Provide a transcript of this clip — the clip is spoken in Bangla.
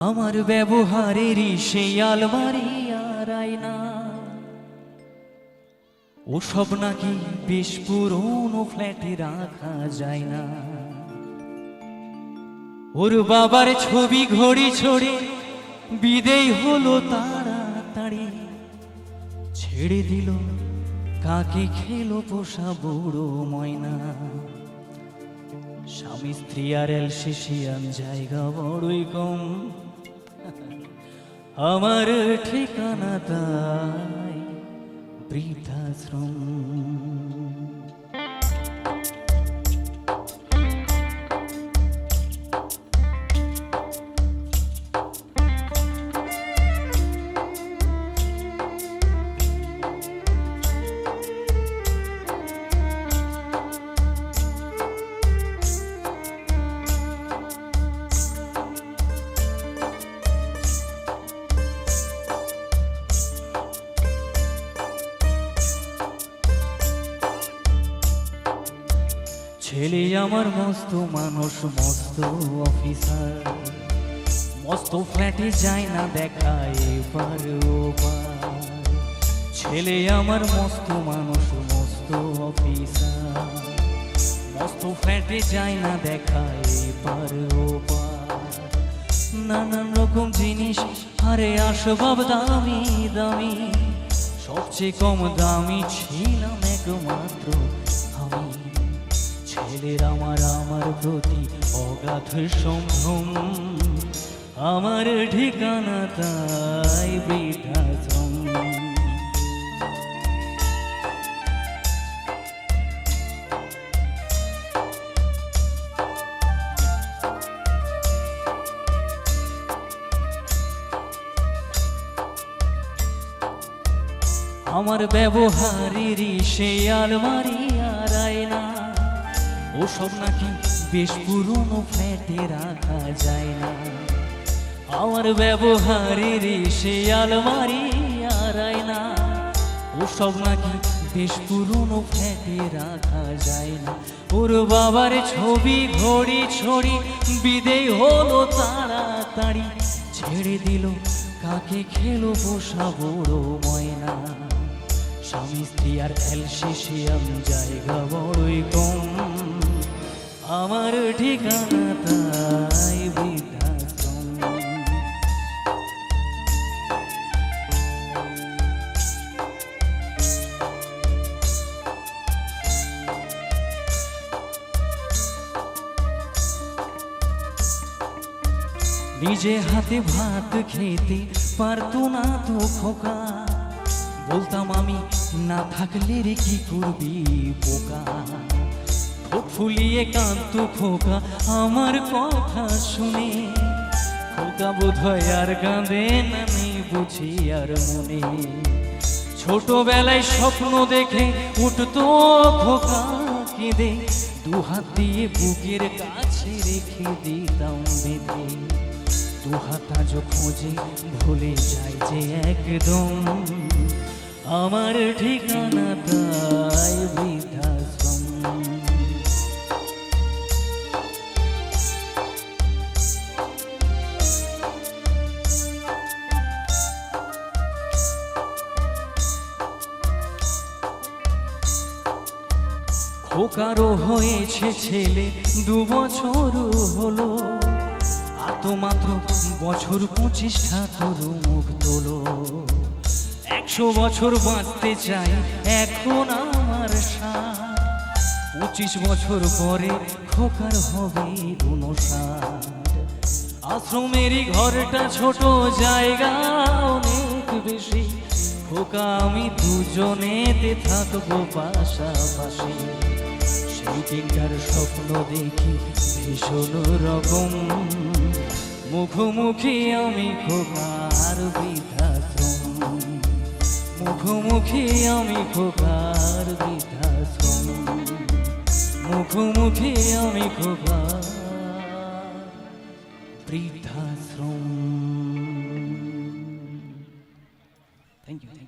আমার ব্যবহারেরই সেই আলমারি আর ওসব নাকি বেশ পুরনো ফ্ল্যাটে রাখা যায় না। ওর বাবার ছবি ঘড়ি ছড়ে বিদেই হলো তাড়াতাড়ি। ছেড়ে দিল, কাকে খেলো পোষা বুড়ো ময়না। স্বামী স্ত্রী আর এলসিসিয়ান জায়গা বড়ই কম। আমার ঠিকানা তাই বৃদ্ধাশ্রম। ছেলে আমার মস্ত মানুষ, মস্ত অফিসার মস্ত ফ্ল্যাটে যায় না দেখায় ছেলে আমার মস্ত মানুষ, মস্ত অফিসার মস্ত ফ্ল্যাটে যায় না দেখায় নানান রকম জিনিস, আরে আসবাব দামি দামি। সবচেয়ে কম দামি ছিলাম একমাত্র ছেলের আমার আমার প্রতি অগাধ সম্ভ্রম। আমার ঠিকানা তাই বৃদ্ধাশ্রম আমার ব্যবহারেরই সেই আলমারি আর আয়না ওসব নাকি বেশ পুরনো ফ্ল্যাটে রাখা যায় না। আমার ব্যবহারেরই সেই আলমারি আর আয়না ওসব নাকি বেশ পুরনো ফ্ল্যাটে রাখা যায় না। ওর বাবার ছবি ঘড়ি ছড়ি বিদেয় হলো তাড়াতাড়ি। ছেড়ে দিল, কাকে খেলো পোষা বড় ময়না। স্বামী স্ত্রী আর এলসিসিয়াম জায়গা বড়ই কম। আমার ঠিকানা তাই বৃদ্ধাশ্রম নিজে হাতে ভাত খেতে পারতো না তো খোকা। বলতাম আমি না থাকলে রে কি করবি পোকা। ফুলিয়ে কান্ত খোকা আমার কথা শুনে। খোকা বোধ হয় আর কাঁদে নেই বুঝি আর মনে। ছোটবেলায় স্বপ্ন দেখে উঠতো খোকা কেঁদে। দু হাত দিয়ে বুকের কাছে রেখে দিতাম বেঁধে। দু হাতা যো খোঁজে, ভুলে যায় যে একদম। আমার ঠিকানা তাই খোকারও হয়েছে ছেলে, দু বছর হলো। আর তো মাত্র বছর পঁচিশটা তোর মুখ তোলো। একশো বছর বাঁচতে চাই এখন আমার পঁচিশ বছর পরে খোকার হবে উনষাট আশ্রমেরই ঘরটা ছোট জায়গা অনেক বেশি। খোকা, আমি দুজনেতে থাকব পাশাপাশি। টিকার স্বপ্ন দেখি, ভীষণ রকম। মুখোমুখি আমি খোকার বিধাশ্রম মুখোমুখি আমি খোকার বিধাশ্রম মুখোমুখি আমি খোকার বৃদ্ধাশ্রম। Thank you